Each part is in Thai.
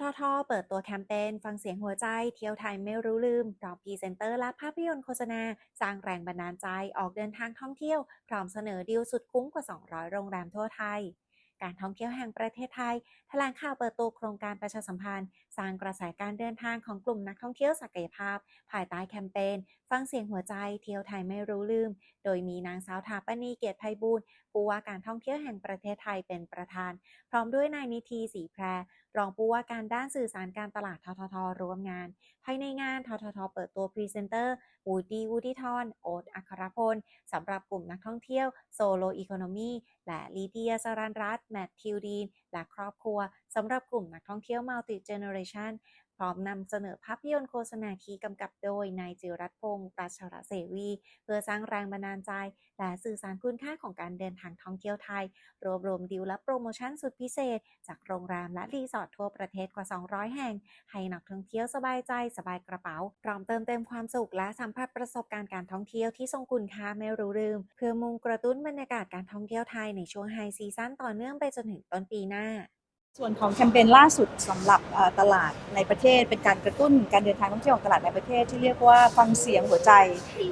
ททเปิดตัวแคมเปญฟังเสียงหัวใจเที่ยวไทยไม่รู้ลืม พร้อมพรีเซนเตอร์และภาพยนตร์โฆษณา สร้างแรงบันดาลใจออกเดินทางท่องเที่ยว พร้อมเสนอดีลสุดคุ้มกว่า 200 โรงแรมทั่วไทย การท่องเที่ยวแห่งประเทศไทยแถลงข่าวเปิดตัวโครงการประชาสัมพันธ์ สร้างกระแสการเดินทางของกลุ่มนักท่องเที่ยวศักยภาพ ภายใต้แคมเปญฟังเสียงหัวใจเที่ยวไทยไม่รู้ลืม โดยมีนางสาวถาปณีเกียรติไพบูลผู้ว่าการท่องเที่ยวแห่งประเทศไทยเป็นประธาน พร้อมด้วยนายนิธีศรีแพร รองผู้ว่าการด้านสื่อสารการตลาดทททร่วมงาน ภายในงานทททเปิดตัวพรีเซนเตอร์วูดดี้วูดดี้ทอนโอ๊ตอัครพลสำหรับกลุ่มนักท่องเที่ยวโซโลอีโคโนมีและลีเดียสรันรัตแมททิวดีน และครอบครัวสำหรับกลุ่มนักท่องเที่ยวมัลติเจเนอเรชัน พร้อมนำเสนอภาพยนตร์โฆษณาที่กำกับโดยนายจิรัตพงศ์ราชรเสวี เพื่อสร้างแรงบันดาลใจ และสื่อสารคุณค่าของการเดินทางท่องเที่ยวไทย รวบรวมดีลและโปรโมชั่นสุดพิเศษ จากโรงแรมและรีสอร์ททั่วประเทศกว่า 200 แห่ง ให้นักท่องเที่ยวสบายใจสบายกระเป๋า พร้อมเติมเต็มความสุขและสัมผัสประสบการณ์การท่องเที่ยวที่ทรงคุณค่าไม่รู้ลืม เพื่อมุ่งกระตุ้นบรรยากาศการท่องเที่ยวไทยในช่วงไฮซีซั่นต่อเนื่องไปจนถึงต้นปีหน้า ส่วนของแคมเปญล่าสุดสำหรับตลาดในประเทศ เป็นการกระตุ้นการเดินทางท่องเที่ยวของตลาดในประเทศ ที่เรียกว่าฟังเสียงหัวใจ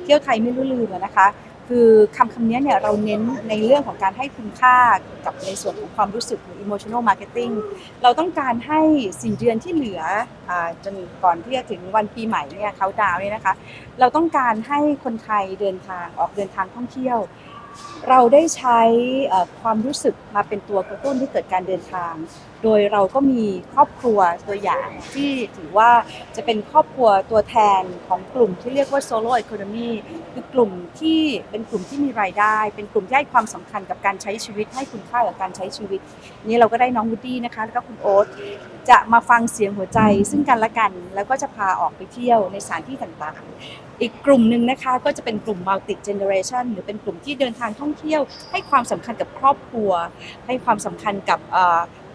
เที่ยวไทยไม่รู้ลืมนะคะคือคำคำนี้เนี่ยเราเน้นในเรื่องของการให้คุณค่ากับในส่วนของความรู้สึกหรือ emotional marketing เราต้องการให้สี่เดือนที่เหลืออจนก่อนที่จะถึงวันปีใหม่เนี่ยเขาดาวเนี่ยนะคะ เราต้องการให้คนไทยเดินทางออกเดินทางท่องเที่ยว เราได้ใช้ความรู้สึกมาเป็นตัวกระตุ้นให้เกิดการเดินทาง โดยเราก็มีครอบครัวตัวอย่างที่ถือว่าจะเป็นครอบครัวตัวแทนของกลุ่มที่เรียกว่า solo economy คือกลุ่มที่เป็นกลุ่มที่มีรายได้ เป็นกลุ่มที่ให้ความสำคัญกับการใช้ชีวิตให้คุณค่ากับการใช้ชีวิต นี่เราก็ได้น้องวูดดี้นะคะแล้วก็คุณโอ๊ต จะมาฟังเสียงหัวใจซึ่งกันและกัน แล้วก็จะพาออกไปเที่ยวในสถานที่ต่างๆ อีกกลุ่มหนึ่งนะคะก็จะเป็นกลุ่ม multi generation หรือเป็นกลุ่มที่เดินทางท่องเที่ยว ให้ความสำคัญกับครอบครัว ให้ความสำคัญกับ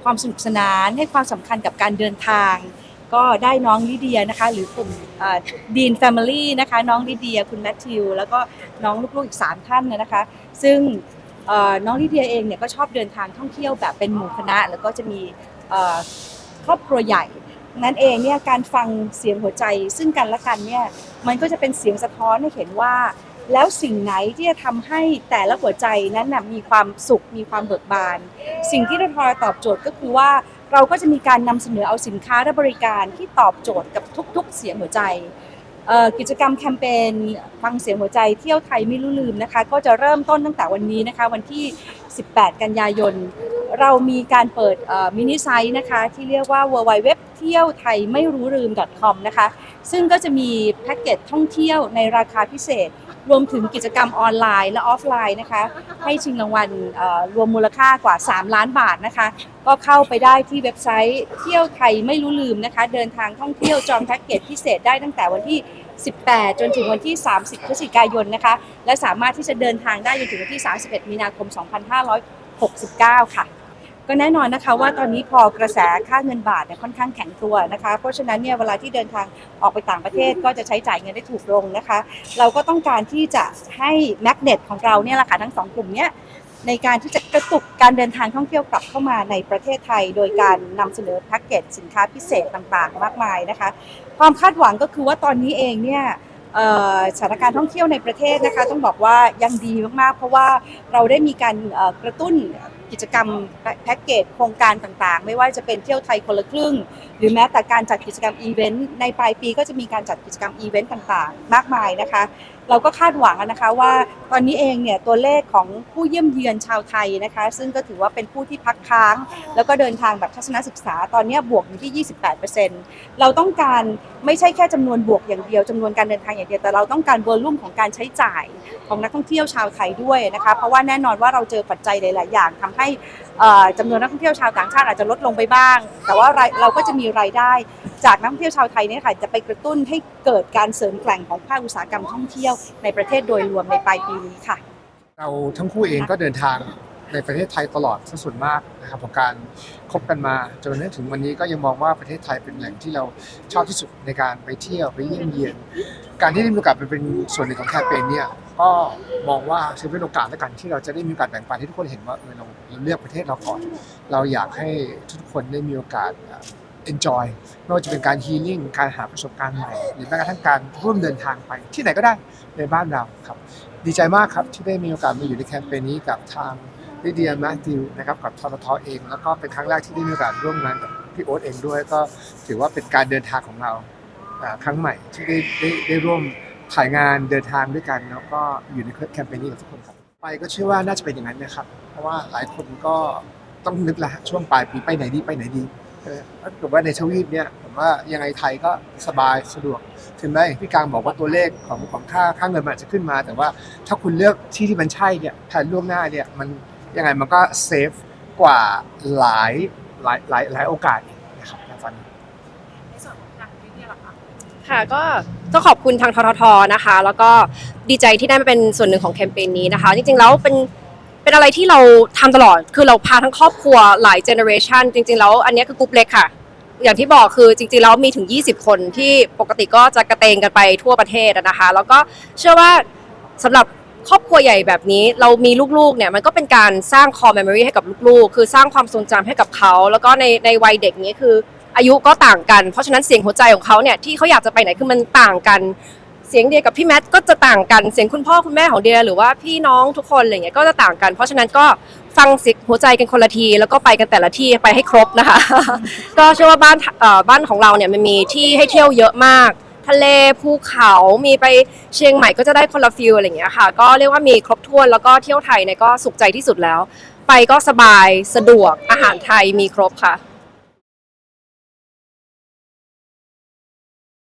ความสนุกสนาน ให้ความสำคัญกับการเดินทาง ก็ได้น้องลิเดียนะคะ หรือกลุ่มดีนแฟมิลี่นะคะ น้องลิเดียคุณแมทธิว แล้วก็น้องลูกๆอีก 3 ท่านนะคะ ซึ่งน้องลิเดียเองเนี่ยก็ชอบเดินทางท่องเที่ยวแบบเป็นหมู่คณะ แล้วก็จะมี ครอบครัวใหญ่นั้นเองเนี่ยการฟังเสียงหัวใจซึ่งกันและกันเนี่ยมันก็จะเป็นเสียงสะท้อนให้เห็นว่า แล้วสิ่งไหนที่จะทำให้แต่ละหัวใจนั้นนะมีความสุขมีความเบิกบาน สิ่งที่เราทอยตอบโจทย์ก็คือว่าเราก็จะมีการนำเสนอเอาสินค้าและบริการที่ตอบโจทย์กับทุก ๆ เสียงหัวใจกิจกรรมแคมเปญฟังเสียงหัวใจเที่ยวไทยไม่ลืมนะคะ ก็จะเริ่มต้นตั้งแต่วันนี้นะคะ วันที่ 18 กันยายน เรามีการเปิดมินิไซต์นะคะ ที่เรียกว่า w w w เที่ยวไทยไม่รู้ลืม .com นะคะ ซึ่งก็จะมีแพ็กเกจท่องเที่ยวในราคาพิเศษ รวมถึงกิจกรรมออนไลน์และออฟไลน์นะคะ ให้ชิงรางวัลรวมมูลค่ากว่า 3 ล้านบาทนะคะ ก็เข้าไปได้ที่เว็บไซต์เที่ยวไทยไม่รู้ลืมนะคะ เดินทางท่องเที่ยวจองแพ็กเกจพิเศษได้ตั้งแต่วันที่ 18 จนถึงวันที่ 30 พฤศจิกายนนะคะ และสามารถที่จะเดินทางได้จนถึงวันที่ 31 มีนาคม 2569 ค่ะ ก็แน่นอนนะคะว่าตอนนี้พอกระแสค่าเงินบาทเนี่ยค่อนข้างแข็งตัวนะคะ เพราะฉะนั้นเนี่ยเวลาที่เดินทางออกไปต่างประเทศก็จะใช้จ่ายเงินได้ถูกลงนะคะ เราก็ต้องการที่จะให้แมกเนตของเราเนี่ยแหละค่ะทั้งสองกลุ่มเนี้ยในการที่จะกระตุกการเดินทางท่องเที่ยวกลับเข้ามาในประเทศไทย โดยการนำเสนอแพ็กเกจสินค้าพิเศษต่างๆ มากมายนะคะ ความคาดหวังก็คือว่าตอนนี้เองเนี่ยสถานการณ์ท่องเที่ยวในประเทศนะคะ ต้องบอกว่ายังดีมากๆ เพราะว่าเราได้มีการกระตุ้น กิจกรรมแพ็กเกจโครงการต่างๆ ไม่ว่าจะเป็นเที่ยวไทยคนละครึ่ง หรือแม้แต่การจัดกิจกรรมอีเวนต์ในปลายปีก็จะมีการจัดกิจกรรมอีเวนต์ต่างๆ มากมายนะคะเราก็คาดหวังนะคะว่าตอนนี้เองเนี่ยตัวเลขของผู้เยี่ยมเยือนชาวไทยนะคะ ซึ่งก็ถือว่าเป็นผู้ที่พักค้าง แล้วก็เดินทางแบบทัศนศึกษาตอนนี้บวกอยู่ที่ 28%เราต้องการไม่ใช่แค่จำนวนบวกอย่างเดียวจำนวนการเดินทางอย่างเดียวแต่เราต้องการวอลลุ่มของการใช้จ่ายของนักท่องเที่ยวชาวไทยด้วยนะคะเพราะว่าแน่นอนว่าเราเจอปัจจัยหลาย ๆ อย่างทำให้เอ่อจำนวนนักท่องเที่ยวชาวต่างชาติอาจจะลดลงไปบ้าง แต่ว่าเราก็จะมีรายได้ จากนักท่องเที่ยวชาวไทยเนี่ยค่ะจะไปกระตุ้นให้เกิดการเสริมแกร่งของภาคอุตสาหกรรมท่องเที่ยวในประเทศโดยรวมในปลายปีนี้ค่ะ เราทั้งคู่เองก็เดินทางในประเทศไทยตลอดส่วนมากนะครับของการคบกันมาจนถึงวันนี้ก็ยังมองว่าประเทศไทยเป็นแหล่งที่เราชอบที่สุดในการไปเที่ยวไปเยี่ยมเยียน การที่ได้มีโอกาสไปเป็นส่วนหนึ่งของแคมเปญเนี่ยก็มองว่าถือเป็นโอกาสแล้วกันที่เราจะได้มีโอกาสแบ่งปันให้ทุกคนเห็นว่าเออเราเราเลือกประเทศเราก่อน เราอยากให้ทุกคนได้มีโอกาส enjoy ไม่ว่าจะเป็นการ healing การหาประสบการณ์ใหม่ หรือแม้กระทั่งการร่วมเดินทางไปที่ไหนก็ได้ในบ้านเราครับ ดีใจมากครับที่ได้มีโอกาสมาอยู่ในแคมเปญนี้กับทางลิเดียแมทธิวนะครับกับทททเอง แล้วก็เป็นครั้งแรกที่ได้มีโอกาสร่วมงานกับพี่โอ๊ตเองด้วย ก็ถือว่าเป็นการเดินทางของเราครั้งใหม่ที่ได้ได้ได้ร่วมถ่ายงานเดินทางด้วยกัน แล้วก็อยู่ในแคมเปญนี้กับทุกคนครับไปก็เชื่อว่าน่าจะเป็นอย่างนั้นนะครับ เพราะว่าหลายคนก็ต้องนึกละช่วงปลายปีไปไหนดีไปไหนดี ถ้าเกิดว่าในทวีปเนี่ยผมว่ายังไงไทยก็สบายสะดวกถึงแม้พี่กลางบอกว่าตัวเลขของของค่าค่าเงินมันอาจจะขึ้นมา แต่ว่าถ้าคุณเลือกที่ที่มันใช่เนี่ยแผนล่วงหน้าเนี่ยมันยังไงมันก็เซฟกว่าหลายหลายหลายหลายโอกาสอีกนะครับในตอนนี้ค่ะก็ต้องขอบคุณทางทททนะคะ แล้วก็ดีใจที่ได้มาเป็นส่วนหนึ่งของแคมเปญนี้นะคะ จริงๆแล้วเป็น เป็นอะไรที่เราทำตลอด คือเราพาทั้งครอบครัวหลายเจเนอเรชันจริง ๆ แล้วอันนี้คือกรุ๊ปเล็กค่ะ อย่างที่บอกคือจริงๆแล้วมีถึง 20 คนที่ปกติก็จะกระเตงกันไปทั่วประเทศนะคะ แล้วก็เชื่อว่าสำหรับครอบครัวใหญ่แบบนี้เรามีลูกๆเนี่ยมันก็เป็นการสร้าง core memory ให้กับลูกๆ คือสร้างความทรงจำให้กับเขา แล้วก็ในในวัยเด็กนี้คืออายุก็ต่างกัน เพราะฉะนั้นเสียงหัวใจของเขาเนี่ยที่เขาอยากจะไปไหนคือมันต่างกัน เสียงเดียกับพี่แมทก็จะต่างกันเสียงคุณพ่อคุณแม่ของเดียหรือว่าพี่น้องทุกคนอะไรเงี้ยก็จะต่างกัน เพราะฉะนั้นก็ฟังเสียงหัวใจกันคนละที แล้วก็ไปกันแต่ละที่ไปให้ครบนะคะ ก็เชื่อว่าบ้านเอ่อบ้านของเราเนี่ยมันมีที่ให้เที่ยวเยอะมาก ทะเลภูเขามีไปเชียงใหม่ก็จะได้คนละฟิลอะไรอย่างเงี้ยค่ะ ก็เรียกว่ามีครบถ้วนแล้วก็เที่ยวไทยเนี่ยก็สุขใจที่สุดแล้ว ไปก็สบายสะดวกอาหารไทยมีครบค่ะ